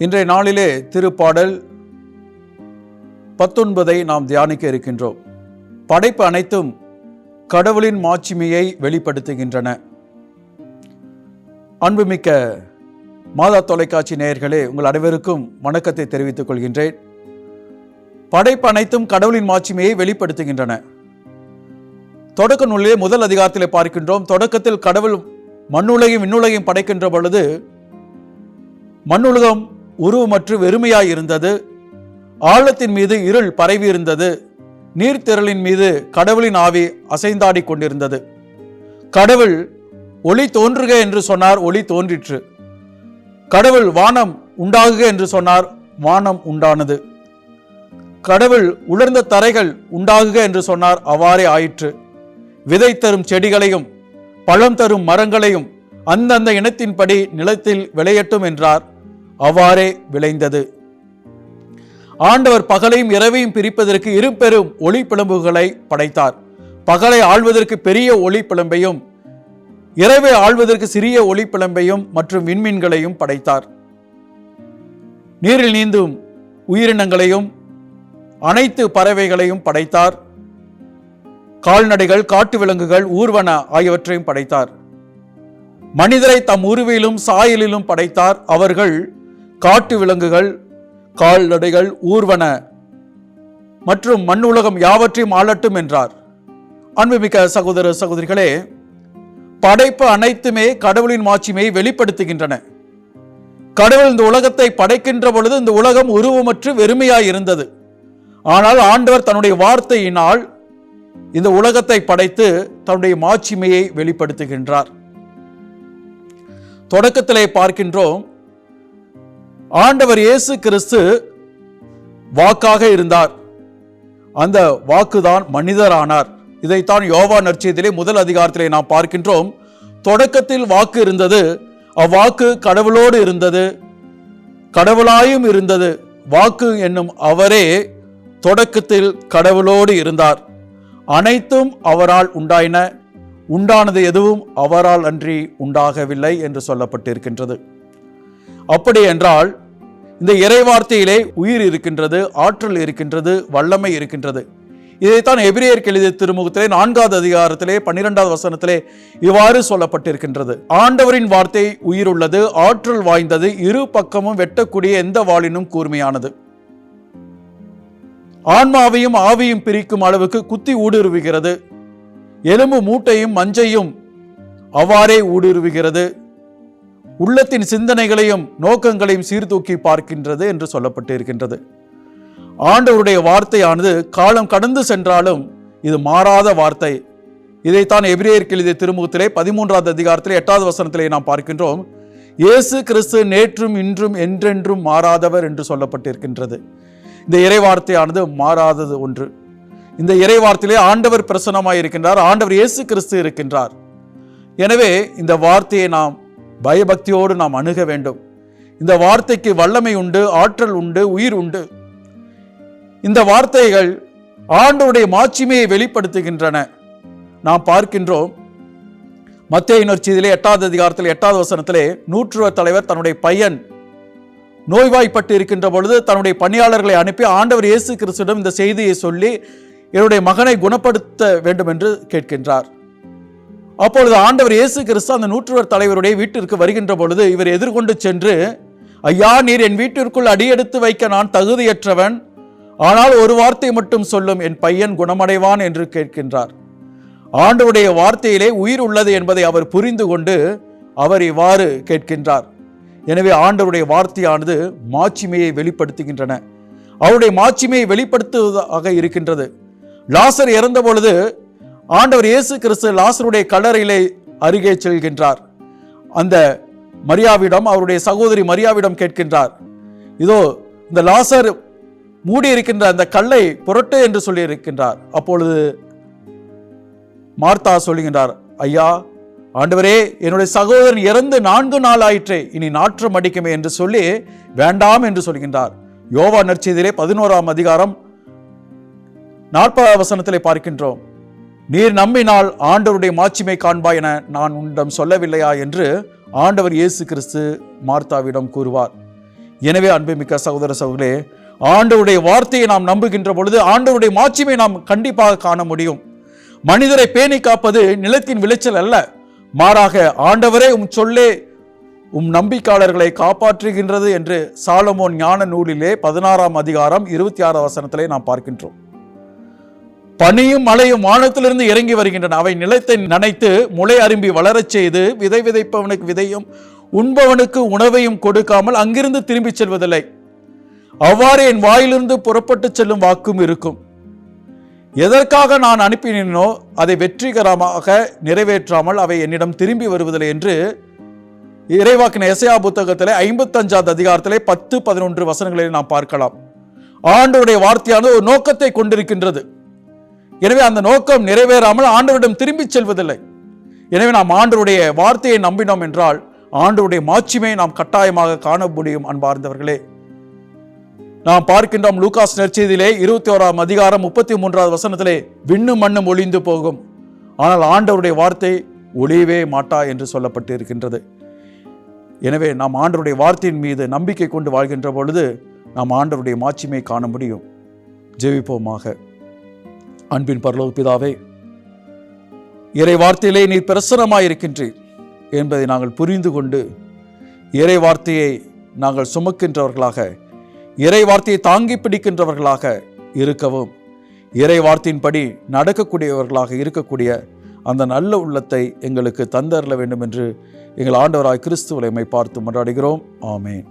இன்றைய நாளிலே திருப்பாடல் பத்தொன்பதை நாம் தியானிக்க இருக்கின்றோம். படைப்பு அனைத்தும் கடவுளின் மாட்சிமையை வெளிப்படுத்துகின்றன. அன்புமிக்க மாதா தொலைக்காட்சி நேயர்களே உங்கள் அனைவருக்கும் வணக்கத்தை தெரிவித்துக் கொள்கின்றேன். படைப்பு அனைத்தும் கடவுளின் மாட்சிமையை வெளிப்படுத்துகின்றன. தொடக்க நூலிலே முதல் அதிகாரத்தில் பார்க்கின்றோம். தொடக்கத்தில் கடவுள் மண்ணுலகையும் விண்ணுலகையும் படைக்கின்ற பொழுது மண்ணுலகம் உருவமற்று வெறுமையாய் இருந்தது ஆழத்தின் மீது இருள் பரவி இருந்தது நீர்த்திரளின் மீது கடவுளின் ஆவி அசைந்தாடிக் கொண்டிருந்தது. கடவுள் ஒளி தோன்றுக என்று சொன்னார் ஒளி தோன்றிற்று. கடவுள் வானம் உண்டாகுக என்று சொன்னார் வானம் உண்டானது. கடவுள் உலர்ந்த தரைகள் உண்டாகுக என்று சொன்னார் அவ்வாறே ஆயிற்று. விதை தரும் செடிகளையும் பழம் தரும் மரங்களையும் அந்தந்த இனத்தின்படி நிலத்தில் விளையட்டும் என்றார். அவ்வாறே விளைந்தது. ஆண்டவர் பகலையும் இரவையும் பிரிப்பதற்கு இரு பெரும் ஒளி பிளம்புகளை படைத்தார். பகலை ஆள்வதற்கு பெரிய ஒளி பிளம்பையும் இரவை ஆள்வதற்கு சிறிய ஒளி பிளம்பையும் மற்றும் விண்மீன்களையும் படைத்தார். நீரில் நீந்தும் உயிரினங்களையும் அனைத்து பறவைகளையும் படைத்தார். கால்நடைகள் காட்டு விலங்குகள் ஊர்வன ஆகியவற்றையும் படைத்தார். மனிதரை தம் உருவிலும் சாயலிலும் படைத்தார். அவர்கள் காட்டு விலங்குகள் கால்நடைகள் ஊர்வன மற்றும் மண் உலகம் யாவற்றையும் ஆளட்டும் என்றார். அன்புமிக்க சகோதர சகோதரிகளே படைப்பு அனைத்துமே கடவுளின் மாட்சிமையை வெளிப்படுத்துகின்றன. கடவுள் இந்த உலகத்தை படைக்கின்ற பொழுது இந்த உலகம் உருவமற்று வெறுமையாய் இருந்தது. ஆனால் ஆண்டவர் தன்னுடைய வார்த்தையினால் இந்த உலகத்தை படைத்து தன்னுடைய மாட்சிமையை வெளிப்படுத்துகின்றார். தொடக்கத்திலே பார்க்கின்றோம் ஆண்டவர் இயேசு கிறிஸ்து வாக்காக இருந்தார். அந்த வாக்குதான் மனிதரானார். இதைத்தான் யோவா நற்செய்தியிலே முதல் அதிகாரத்திலே நாம் பார்க்கின்றோம். தொடக்கத்தில் வாக்கு இருந்தது. அவ்வாக்கு கடவுளோடு இருந்தது. கடவுளாயும் இருந்தது. வாக்கு என்னும் அவரே தொடக்கத்தில் கடவுளோடு இருந்தார். அனைத்தும் அவரால் உண்டாயின. உண்டானது எதுவும் அவரால் அன்றி உண்டாகவில்லை என்று சொல்லப்பட்டிருக்கின்றது. அப்படி என்றால் இந்த இறைவார்த்தையிலே உயிர் இருக்கின்றது ஆற்றல் இருக்கின்றது வல்லமை இருக்கின்றது. இதைத்தான் எபிரேயர் எழுதிய திருமுகத்திலே நான்காவது அதிகாரத்திலே பன்னிரெண்டாவது வசனத்திலே இவ்வாறு சொல்லப்பட்டிருக்கின்றது. ஆண்டவரின் வார்த்தை உயிருள்ளது ஆற்றல் வாய்ந்தது இரு பக்கமும் வெட்டக்கூடிய எந்த வாளினும் கூர்மையானது. ஆன்மாவையும் ஆவியும் பிரிக்கும் அளவுக்கு குத்தி ஊடுருவுகிறது. எலும்பு மூட்டையும் மஞ்சையும் அவ்வாறே ஊடுருவுகிறது. உள்ளத்தின் சிந்தனைகளையும் நோக்கங்களையும் சீர்தூக்கி பார்க்கின்றது என்று சொல்லப்பட்டு இருக்கின்றது ஆண்டவருடைய வார்த்தையானது காலம் கடந்து சென்றாலும் இது மாறாத வார்த்தை. இதைத்தான் எபிரேயர் எழுதிய திருமுகத்திலே பதிமூன்றாவது அதிகாரத்திலே எட்டாவது வசனத்திலே நாம் பார்க்கின்றோம். இயேசு கிறிஸ்து நேற்றும் இன்றும் என்றென்றும் மாறாதவர் என்று சொல்லப்பட்டிருக்கின்றது. இந்த இறைவார்த்தையானது மாறாதது ஒன்று. இந்த இறைவார்த்தையிலே ஆண்டவர் பிரசன்னமாய் இருக்கின்றார் ஆண்டவர் இயேசு கிறிஸ்து இருக்கின்றார். எனவே இந்த வார்த்தையை நாம் பயபக்தியோடு நாம் அணுக வேண்டும். இந்த வார்த்தைக்கு வல்லமை உண்டு ஆற்றல் உண்டு உயிர் உண்டு. இந்த வார்த்தைகள் ஆண்டவருடைய மாட்சிமையை வெளிப்படுத்துகின்றன. நாம் பார்க்கின்றோம் மத்திய இனர்ச்சியிலே எட்டாவது அதிகாரத்தில் எட்டாவது வசனத்திலே நூற்றுவ தலைவர் தன்னுடைய பையன் நோய்வாய்ப்பட்டு இருக்கின்ற பொழுது தன்னுடைய பணியாளர்களை அனுப்பி ஆண்டவர் இயேசு கிறிஸ்துவிடம் இந்த செய்தியை சொல்லி என்னுடைய மகனை குணப்படுத்த வேண்டும் என்று கேட்கின்றார். அப்பொழுது ஆண்டவர் இயேசு கிறிஸ்து அந்த நூற்றுவர் தலைவருடைய வீட்டிற்கு வருகின்ற பொழுது இவர் எதிர்கொண்டு சென்று ஐயா நீர் என் வீட்டிற்குள் அடியெடுத்து வைக்க நான் தகுதியற்றவன். ஆனால் ஒரு வார்த்தை மட்டும் சொல்லும் என் பையன் குணமடைவான் என்று கேட்கின்றார். ஆண்டவுடைய வார்த்தையிலே உயிர் உள்ளது என்பதை அவர் புரிந்து கொண்டு அவர் இவ்வாறு கேட்கின்றார். எனவே ஆண்டவருடைய வார்த்தையானது மாட்சிமையை வெளிப்படுத்துகின்றன. அவருடைய மாட்சிமையை வெளிப்படுத்துவதாக இருக்கின்றது. லாசர் இறந்த பொழுது ஆண்டவர் இயேசு கிறிஸ்து லாசருடைய கல்லறையிலே அருகே செல்கின்றார். அந்த மரியாவிடம் அவருடைய சகோதரி மரியாவிடம் கேட்கின்றார். இதோ இந்த லாசர் மூடி இருக்கின்ற அந்த கல்லை புரட்டு என்று சொல்லி இருக்கின்றார் அப்பொழுது மார்த்தா சொல்லுகின்றார் ஐயா ஆண்டவரே என்னுடைய சகோதரன் இறந்து நான்கு நாள் ஆயிற்றே இனி நாற்றம் அடிக்குமே என்று சொல்லி வேண்டாம் என்று சொல்கின்றார். யோவா நற்செய்தியிலே பதினோராம் அதிகாரம் நாற்பதாம் வசனத்திலே பார்க்கின்றோம். நீர் நம்பினால் ஆண்டவருடைய மாட்சிமை காண்பாய் என நான் உன்னிடம் சொல்லவில்லையா என்று ஆண்டவர் இயேசு கிறிஸ்து மார்த்தாவிடம் கூறுவார். எனவே அன்புமிக்க சகோதர சகோதரே ஆண்டவருடைய வார்த்தையை நாம் நம்புகின்ற பொழுது ஆண்டவருடைய மாட்சிமை நாம் கண்டிப்பாக காண முடியும். மனிதரை பேணி காப்பது நிலத்தின் விளைச்சல் அல்ல. மாறாக ஆண்டவரே உம் சொல்லே உம் நம்பிக்கையாளர்களை காப்பாற்றுகின்றது என்று சாலமோன் ஞான நூலிலே பதினாறாம் அதிகாரம் இருபத்தி ஆறாம் வசனத்திலே நாம் பார்க்கின்றோம். பனியும் மழையும் வானத்திலிருந்து இறங்கி வருகின்றன. அவை நிலத்தை நனைத்து முளை அரும்பி வளரச் செய்து விதை விதைப்பவனுக்கு விதையும் உண்பவனுக்கு உணவையும் கொடுக்காமல் அங்கிருந்து திரும்பிச் செல்வதில்லை. அவ்வாறு என் வாயிலிருந்து புறப்பட்டு செல்லும் வாக்கும் இருக்கும். எதற்காக நான் அனுப்பினேனோ அதை வெற்றிகரமாக நிறைவேற்றாமல் அவை என்னிடம் திரும்பி வருவதில்லை என்று இறைவாக்கின எசையா புத்தகத்தில் ஐம்பத்தஞ்சாவது அதிகாரத்திலே பத்து பதினொன்று வசனங்களை நாம் பார்க்கலாம். ஆண்டோடைய வார்த்தையானது ஒரு நோக்கத்தை கொண்டிருக்கின்றது. எனவே அந்த நோக்கம் நிறைவேறாமல் ஆண்டவரிடம் திரும்பிச் செல்வதில்லை. எனவே நாம் ஆண்டவருடைய வார்த்தையை நம்பினோம் என்றால் ஆண்டவருடைய மாட்சிமை நாம் கட்டாயமாக காண முடியும் அன்பார்ந்தவர்களே. நாம் பார்க்கின்றோம் லூகாஸ் நெற்செய்தியிலே இருபத்தி ஓராம் அதிகாரம் முப்பத்தி மூன்றாவது வசனத்திலே விண்ணும் மண்ணும் ஒளிந்து போகும். ஆனால் ஆண்டவருடைய வார்த்தை ஒளியவே மாட்டா என்று சொல்லப்பட்டு இருக்கின்றது எனவே நாம் ஆண்டவருடைய வார்த்தையின் மீது நம்பிக்கை கொண்டு வாழ்கின்ற பொழுது நாம் ஆண்டவருடைய மாட்சிமை காண முடியும். ஜெயிப்போமாக அன்பின் பரலோக பிதாவே இறை வார்த்தையிலே நீர் பிரசனமாயிருக்கின்றீர் என்பதை நாங்கள் புரிந்து கொண்டு இறை வார்த்தையை நாங்கள் சுமக்கின்றவர்களாக இறை வார்த்தையை தாங்கி பிடிக்கின்றவர்களாக இருக்கவும் இறை வார்த்தையின்படி நடக்கக்கூடியவர்களாக இருக்கக்கூடிய அந்த நல்ல உள்ளத்தை எங்களுக்கு தந்தரல வேண்டும் என்று எங்கள் ஆண்டவராய் கிறிஸ்துவலை பார்த்து மன்றாடுகிறோம். ஆமேன்.